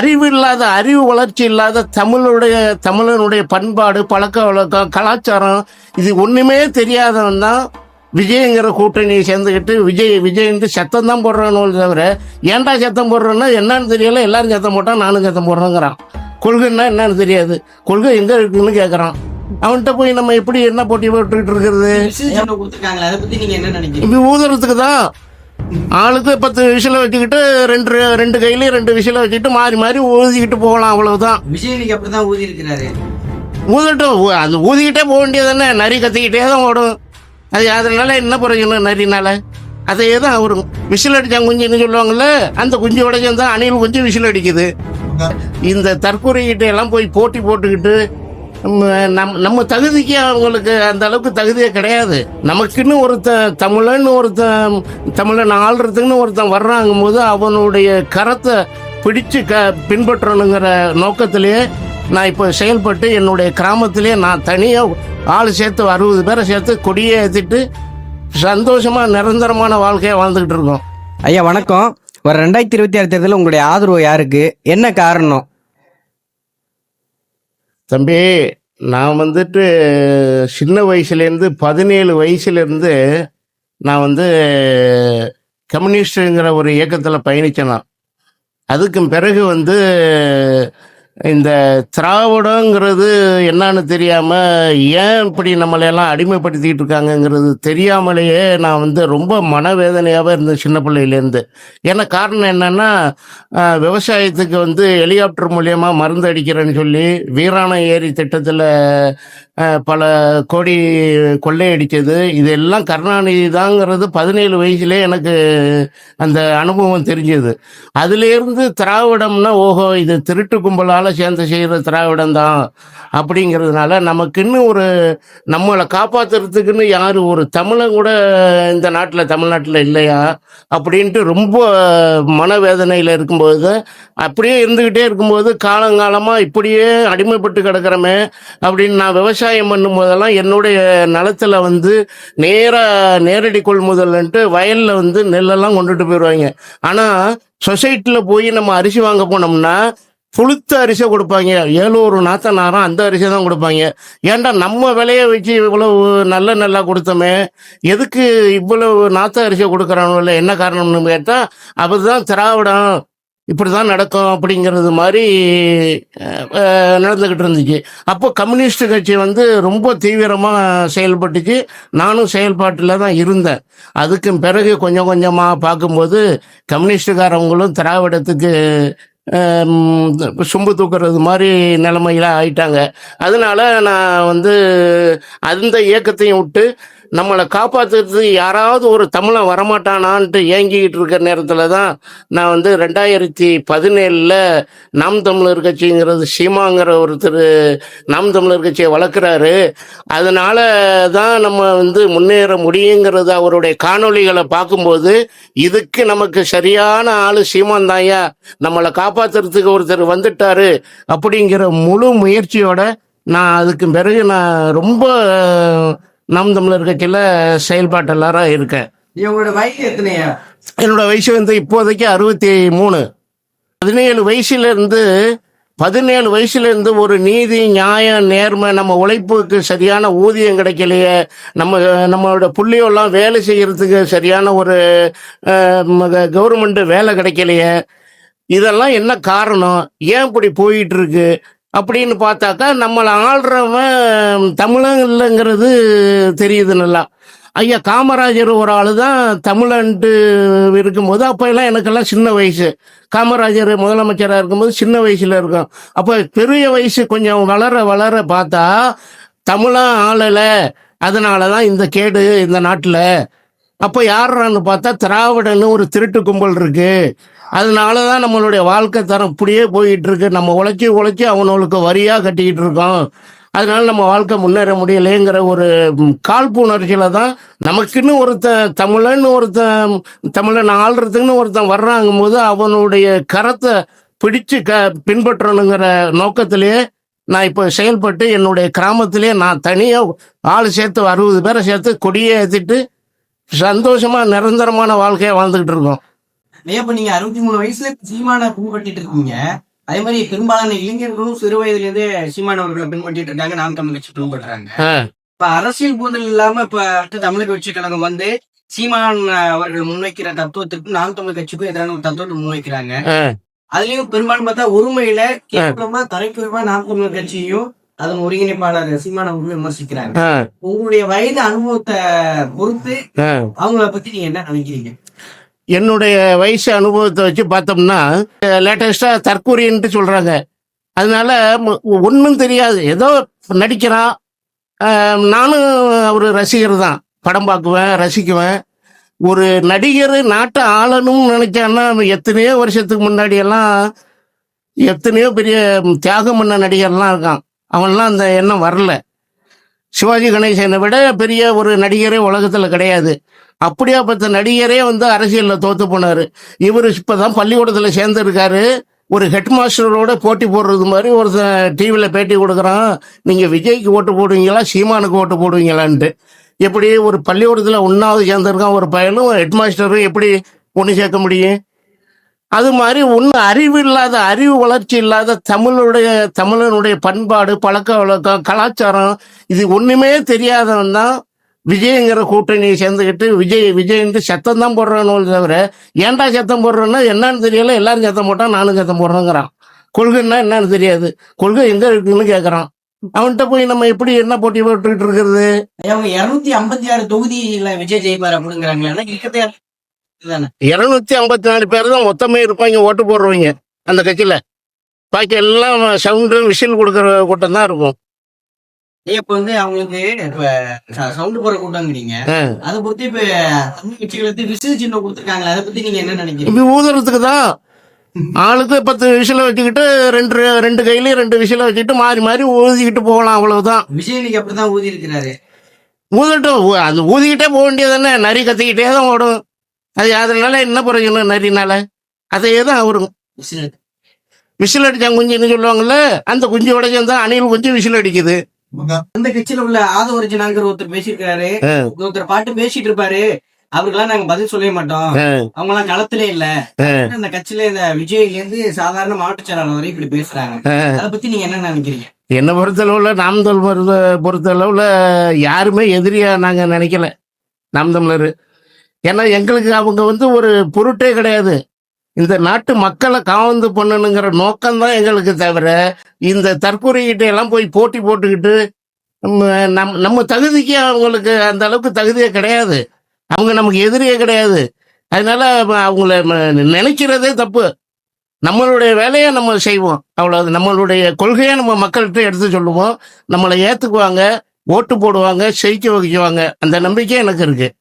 அறிவு இல்லாத அறிவு வளர்ச்சி இல்லாத தமிழுடைய தமிழனுடைய பண்பாடு பழக்க வழக்கம் கலாச்சாரம் இது ஒண்ணுமே தெரியாதவன் தான் விஜய்ங்கிற கூட்டணியை சேர்ந்துக்கிட்டு விஜய் விஜய்ன்ட்டு சத்தம் தான் போடுறான்னு தவிர ஏன்டா சத்தம் போடுறேன்னா என்னன்னு தெரியல எல்லாரும் சத்தம் போட்டான் நானும் சத்தம் போடுறேங்கிறான். கொள்கைன்னா என்னன்னு தெரியாது. கொள்கை எங்க இருக்குன்னு கேட்கறான் அவன்கிட்ட போய் நம்ம எப்படி என்ன போட்டி போட்டுக்கிட்டு இருக்கிறது? ஊதுறதுக்கு தான் ஆளுக்கு பத்து விசில வச்சுக்கிட்டு ரெண்டு ரெண்டு கையிலயும் ரெண்டு விசில வச்சுக்கிட்டு மாறி மாறி ஊதிக்கிட்டு போகலாம் அவ்வளவுதான். விஜய் இன்னைக்கு அப்படிதான் ஊதி இருக்கிறாரு ஊதட்டும் அது ஊதிக்கிட்டே போக வேண்டியது தானே நரி கத்திக்கிட்டே தான் ஓடும். அது அதனால என்ன பிரயோஜனம் நரினால? அதே தான் வரும் விசில் அடிச்சான் குஞ்சுன்னு சொல்லுவாங்கல்ல? அந்த குஞ்சோட சேர்ந்து அணில் குஞ்சு விசில் அடிக்குது. இந்த தற்கொலைகிட்ட எல்லாம் போய் போட்டி போட்டுக்கிட்டு நம் நம்ம தகுதிக்கு அவங்களுக்கு அந்த அளவுக்கு தகுதியே கிடையாது. நமக்குன்னு ஒருத்தன் தமிழன்னு ஒருத்தன் தமிழன் ஆள்றதுக்குன்னு ஒருத்தன் வர்றாங்கும் போது அவனுடைய கரத்தை பிடிச்சு க பின்பற்றணுங்கிற நோக்கத்திலேயே நான் இப்போ செயல்பட்டு என்னுடைய கிராமத்திலே நான் தனியாக ஆள் சேர்த்து அறுபது பேரை சேர்த்து கொடியை ஏற்றிட்டு சந்தோஷமாக நிரந்தரமான வாழ்க்கையை வாழ்ந்துக்கிட்டு இருக்கோம். ஐயா வணக்கம். வர ரெண்டாயிரத்தி இருபத்தி ஆறு தேர்தலில் உங்களுடைய ஆதரவு யாருக்கு? என்ன காரணம்? தம்பி நான் வந்துட்டு சின்ன வயசுலேருந்து பதினேழு வயசுலேருந்து நான் வந்து கம்யூனிஸ்டுங்கிற ஒரு இயக்கத்தில் பயணித்தேன் அதுக்கும் பிறகு வந்து இந்த திராவிடங்கிறது என்னன்னு தெரியாமல் ஏன் இப்படி நம்மளையெல்லாம் அடிமைப்படுத்திக்கிட்டு இருக்காங்கங்கிறது தெரியாமலேயே நான் வந்து ரொம்ப மனவேதனையாகவே இருந்தேன் சின்ன பிள்ளையிலேருந்து. ஏன்னா காரணம் என்னன்னா விவசாயத்துக்கு வந்து ஹெலிகாப்டர் மூலியமா மருந்து அடிக்கிறேன்னு சொல்லி வீராண ஏரி திட்டத்தில் பல கோடி கொள்ளையடித்தது இதெல்லாம் கருணாநிதி தாங்கிறது பதினேழு வயசுலேயே எனக்கு அந்த அனுபவம் தெரிஞ்சது. அதுலேருந்து திராவிடம்னா ஓஹோ இது திருட்டு கும்பலால் சேர்ந்து செய்கிற திராவிடம் தான் அப்படிங்கிறதுனால நமக்குன்னு ஒரு நம்மளை காப்பாத்துறதுக்குன்னு யார் ஒரு தமிழன் கூட இந்த நாட்டில் தமிழ்நாட்டில் இல்லையா? அப்படின்ட்டு ரொம்ப மனவேதனையில் இருக்கும்போது அப்படியே இருந்துக்கிட்டே இருக்கும்போது காலங்காலமாக இப்படியே அடிமைப்பட்டு கிடக்கிறோமே அப்படின்னு நான் விவசாயம் பண்ணும்போதெல்லாம் என்னுடைய நிலத்தில் வந்து நேராக நேரடி கொள்முதல்ன்ட்டு வயலில் வந்து நெல்லெல்லாம் கொண்டுட்டு போயிடுவாங்க ஆனால் சொசைட்டியில் போய் நம்ம அரிசி வாங்க போனோம்னா புளுத்த அரிசியை கொடுப்பாங்க. ஏழூர் நாத்தனாரம் அந்த அரிசி தான் கொடுப்பாங்க. ஏன்டா நம்ம விலையை வச்சு இவ்வளவு நல்ல நல்லா கொடுத்தோமே? எதுக்கு இவ்வளவு நாத்த அரிசியை கொடுக்குறானுல்ல என்ன காரணம்னு கேட்டால் அப்படிதான் திராவிடம். இப்படி தான் நடக்கும் அப்படிங்கிறது மாதிரி நடந்துக்கிட்டு இருந்துச்சு. அப்போ கம்யூனிஸ்ட் கட்சி வந்து ரொம்ப தீவிரமாக செயல்பட்டுச்சு. நானும் செயல்பாட்டில் தான் இருந்தேன். அதுக்கு பிறகு கொஞ்சம் கொஞ்சமாக பார்க்கும்போது கம்யூனிஸ்டுக்காரவங்களும் திராவிடத்துக்கு சொம்பு தூக்குறது மாதிரி நிலைமையில ஆயிட்டாங்க. அதனால நான் வந்து அந்த இயக்கத்தையும் விட்டு நம்மளை காப்பாத்துறதுக்கு யாராவது ஒரு தமிழன் வரமாட்டானான்ட்டு ஏங்கிக்கிட்டு இருக்கிற நேரத்தில் தான் நான் வந்து ரெண்டாயிரத்தி பதினேழில் நாம் தமிழர் கட்சிங்கிறது சீமாங்கிற ஒருத்தர் நாம் தமிழர் கட்சியை வளர்க்குறாரு. அதனால தான் நம்ம வந்து முன்னேற முடியுங்கிறது அவருடைய காணொளிகளை பார்க்கும்போது இதுக்கு நமக்கு சரியான ஆள் சீமான் தாயா நம்மளை காப்பாற்றுறதுக்கு ஒருத்தர் வந்துட்டாரு அப்படிங்கிற முழு முயற்சியோட நான் அதுக்கு பிறகு நான் ரொம்ப நாம் தமிழர் கட்சியில் இருக்கேன் நீ உங்களோட வயசு எத்தனையா? என்னோட வயசு வந்து இப்போதைக்கு அறுபத்தி மூணு. பதினேழு வயசுல இருந்து பதினேழு வயசுல இருந்து ஒரு நீதி நியாயம் நேர்மை நம்ம உழைப்புக்கு சரியான ஊதியம் கிடைக்கலையே நம்ம நம்மளோட புள்ளியெல்லாம் வேலை செய்யறதுக்கு சரியான ஒரு கவர்மெண்ட் வேலை கிடைக்கலையே இதெல்லாம் என்ன காரணம்? ஏன் இப்படி போயிட்டு இருக்கு? அப்படின்னு பார்த்தாக்கா நம்மளை ஆள்றவன் தமிழன் இல்லைங்கிறது தெரியுது நல்லா. ஐயா காமராஜர் ஒரு ஆளு தான் தமிழன்ட்டு இருக்கும்போது அப்போ எல்லாம் எனக்கெல்லாம் சின்ன வயசு. காமராஜர் முதலமைச்சராக இருக்கும்போது சின்ன வயசில் இருக்கும். அப்போ பெரிய வயசு கொஞ்சம் வளர வளர பார்த்தா தமிழன் ஆளலை. அதனால தான் இந்த கேடு இந்த நாட்டில். அப்போ யாருன்னு பார்த்தா திராவிடன்னு ஒரு திருட்டு கும்பல் இருக்குது அதனால தான் நம்மளுடைய வாழ்க்கை தரம் இப்படியே போயிட்டு இருக்கு நம்ம உழைச்சி உழைச்சி அவனவளுக்கு வரியாக கட்டிக்கிட்டு இருக்கோம். அதனால நம்ம வாழ்க்கை முன்னேற முடியலைங்கிற ஒரு ம், காழ்ப்புணர்ச்சியில தான் நமக்குன்னு ஒருத்தன் தமிழன் ஒருத்தன் தமிழன் ஆள்றதுக்குன்னு ஒருத்தன் வர்றாங்கும் போது அவனுடைய கரத்தை பிடிச்சு க பின்பற்றணுங்கிற நோக்கத்திலேயே நான் இப்போ செயல்பட்டு என்னுடைய கிராமத்திலே நான் தனியாக ஆள் சேர்த்து அறுபது பேரை சேர்த்து கொடியை ஏற்றிட்டு சந்தோஷமாக நிரந்தரமான வாழ்க்கையை வாழ்ந்துக்கிட்டு இருக்கோம். ஐயா இப்ப நீங்க அறுபத்தி மூணு வயசுல சீமான பூ கட்டிட்டு இருக்கீங்க. அதே மாதிரி பெரும்பாலான இளைஞர்களும் சிறு வயதுல இருந்தே சீமான் அவர்களை பின்பற்றிட்டு இருக்காங்க. நாம் தமிழ் கட்சி பின்பற்றுறாங்க. ஆ, இப்ப அரசியல் பூதல் இல்லாம இப்ப அடுத்து தமிழக கட்சி கழகம் வந்து சீமான் அவர்கள் முன்வைக்கிற தத்துவத்திற்கும் நாம் தமிழ் கட்சிக்கும் எதிரான ஒரு தத்துவத்தை முன்வைக்கிறாங்க. அதுலயும் பெரும்பாலும் பார்த்தா ஒருமையில கேவலமா தரைக்குறமா நாம் தமிழ் கட்சியும் அதன் ஒருங்கிணைப்பாளர் சீமான் அவர்களும் விமர்சிக்கிறாங்க. உங்களுடைய வயது அனுபவத்தை பொறுத்து. அவங்கள பத்தி நீங்க என்ன நினைக்கிறீங்க? என்னுடைய வயசு அனுபவத்தை வச்சு பார்த்தோம்னா லேட்டஸ்டா தற்கூரியன்ட்டு சொல்றாங்க. அதனால ஒன்றும் தெரியாது. ஏதோ நடிக்கிறான். நானும் அவர் ரசிகர் தான். படம் பார்க்குவேன் ரசிக்குவேன். ஒரு நடிகர் நாட்டை ஆளணும்னு நினைச்சான்னா எத்தனையோ வருஷத்துக்கு முன்னாடியெல்லாம் எத்தனையோ பெரிய தியாகம் பண்ண நடிகர்லாம் இருக்கான். அவன்லாம் அந்த எண்ணம் வரல. சிவாஜி கணேசனை விட பெரிய ஒரு நடிகரே உலகத்தில் கிடையாது. அப்படியாப்பட்ட நடிகரே வந்து அரசியலில் தோத்து போனார். இவர் இப்போதான் பள்ளிக்கூடத்தில் சேர்ந்துருக்காரு. ஒரு ஹெட் மாஸ்டரோட போட்டி போடுறது மாதிரி ஒருத்தன் டிவியில் பேட்டி கொடுக்குறான். நீங்கள் விஜய்க்கு ஓட்டு போடுவீங்களா சீமானுக்கு ஓட்டு போடுவீங்களான்ட்டு. எப்படி ஒரு பள்ளிக்கூடத்தில் ஒன்றாவது சேர்ந்துருக்கான் ஒரு பையனும் ஹெட் மாஸ்டரும் எப்படி ஒன்று சேர்க்க முடியும்? அது மாதிரி ஒன்றும் அறிவு இல்லாத அறிவு வளர்ச்சி இல்லாத தமிழுடைய தமிழனுடைய பண்பாடு பழக்க வழக்கம் கலாச்சாரம் இது ஒன்றுமே தெரியாதவன் தான் விஜய்ங்கிற கூட்டணியை சேர்ந்துக்கிட்டு விஜய் விஜய்ன்ட்டு சத்தம் தான் போடுறான்னு தவிர ஏன்டா சத்தம் போடுறோன்னா என்னன்னு தெரியல எல்லாரும் சத்தம் போட்டான் நானும் சத்தம் போடுறேங்கிறான். கொள்கைன்னா என்னன்னு தெரியாது. கொள்கை எங்க இருக்குன்னு கேட்கறான் அவன்கிட்ட போய் நம்ம எப்படி என்ன போட்டி போட்டுக்கிட்டு இருக்கிறது? அவங்க இருநூத்தி ஐம்பத்தி ஆறு தொகுதியில விஜய் ஜெயிப்பார் அப்படிங்கிறாங்களே இருநூத்தி ஐம்பத்தி நாலு பேர் தான் மொத்தமே இருப்பாங்க ஓட்டு போடுறவங்க அந்த கட்சியில. பாக்கி எல்லாம் சவுண்டு விசில் கொடுக்குற கூட்டம் தான் இருக்கும். இப்ப வந்து அவங்களுக்கு இப்ப சவுண்ட் போற கூட்டங்கிறீங்க. அதை பத்தி இப்ப தமிழ் கட்சிகளுக்கு விசில் சின்னம் கொடுத்துருக்காங்களே அதை பத்தி நீங்க என்ன நினைக்கிறீங்க? ஊதுறதுக்கு தான். ஆளுக்கு பத்து விசில வச்சுக்கிட்டு ரெண்டு ரெண்டு கையிலயும் ரெண்டு விசில வச்சுக்கிட்டு மாறி மாறி ஊதிக்கிட்டு போகலாம் அவ்வளவுதான். விஜய் இன்னைக்கு அப்படிதான் ஊதி இருக்கிறாரு ஊதட்டும் அது ஊதிக்கிட்டே போக வேண்டியது தானே நரி கத்திக்கிட்டே தான் ஓடும். அது அதனால என்ன பிரயோஜனம் நரினால? அதையே தான் அவரும். விசில் அடிச்சான் குஞ்சுன்னு சொல்லுவாங்கல்ல? அந்த குஞ்சியோட சேர்ந்தா அணில் குஞ்சு விசில் அடிக்குது. அந்த கட்சியில உள்ள ஆதவர்ஜனாங்கிற ஒருத்தர் பேசியிருக்காரு. ஒருத்தர் பாட்டு பேசிட்டு இருப்பாரு. அவருக்கெல்லாம் நாங்க பதில் சொல்லவே மாட்டோம். அவங்க எல்லாம் களத்திலே இல்ல. அந்த கட்சியில இந்த விஜய்ல இருந்து சாதாரண மாவட்ட செயலாளர் வரை இப்படி பேசுறாங்க. அதை பத்தி நீங்க என்ன நினைக்கிறீங்க? என்னை பொறுத்தளவுல நாம் தமிழர் பொறுத்தளவுல யாருமே எதிரியா நாங்க நினைக்கல. நாம் தமிழர். ஏன்னா எங்களுக்கு அவங்க வந்து ஒரு பொருட்டே கிடையாது. இந்த நாட்டு மக்களை காவந்து பண்ணணுங்கிற நோக்கம்தான் எங்களுக்கு தவிர இந்த தற்கொலைகிட்ட எல்லாம் போய் போட்டி போட்டுக்கிட்டு நம் நம்ம தகுதிக்கு அவங்களுக்கு அந்த அளவுக்கு தகுதியே கிடையாது. அவங்க நமக்கு எதிரியே கிடையாது. அதனால அவங்கள ம- நினைக்கிறதே தப்பு. நம்மளுடைய வேலையை நம்ம செய்வோம். அவ்வளவு நம்மளுடைய கொள்கையை நம்ம மக்கள்கிட்ட எடுத்து சொல்லுவோம். நம்மளை ஏற்றுக்குவாங்க ஓட்டு போடுவாங்க செய்க்க வைக்குவாங்க அந்த நம்பிக்கை எனக்கு இருக்குது